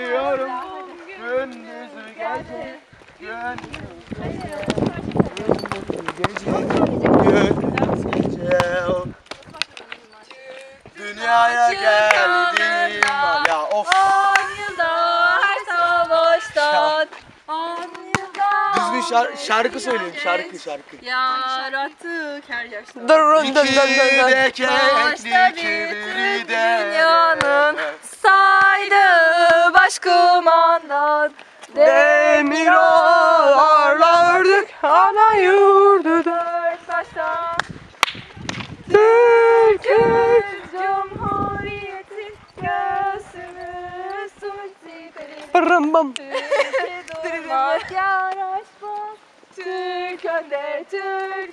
Gidiyorum gündüzü gece Gündüz gece Gündüz gece Dünyaya geldim. Ya of. On yılda her savaştan On yılda Düzgün şar- şarkı söyleyeyim şarkı şarkı. Yarattık her yaşta. Durun İki dön dön dön dön. Başkumandan Demir ağlardık ana yurdu. Dört baştan Türk'ün Cumhuriyeti göğsümüz suzi Bırım bım. Türkiye durmak yaraşmaz Türk önde Türk